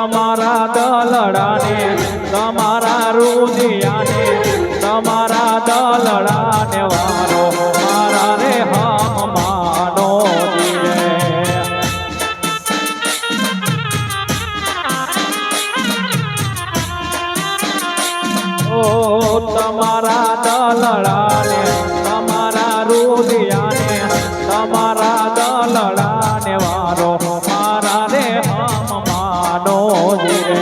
તમારા દલડાને, તમારા રુદિયાને, તમારા દલડાને વારો, મારા રે હમ માનો ઓ તમારા દલડાને, તમારા રુદિયાને, તમારા દલડાને વારો માનો જીરે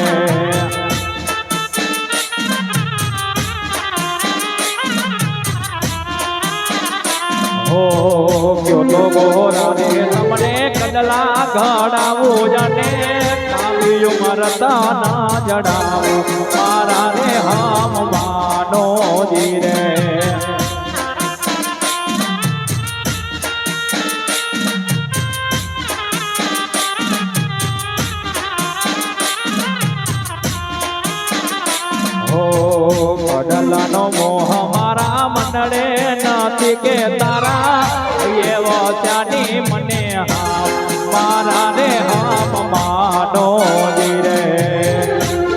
ઓ કયો તો ગોરા રે તમને કદલા ઘડાવું જાને કાલી ઉમર તાના જડાવું. મારા રે હામ માનો જીરે હો વડલાનો મોહ મારા મંડળે નથી કે તારા. એવો ચાની મને હા મારા રે હામ માનો રે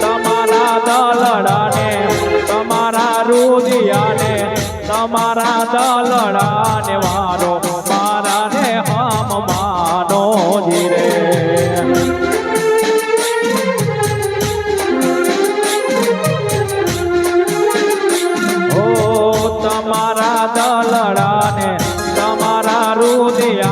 તમારા દલડાને, તમારા રુદિયાને, તમારા દલડાને વારો મારા રે હામ 这样。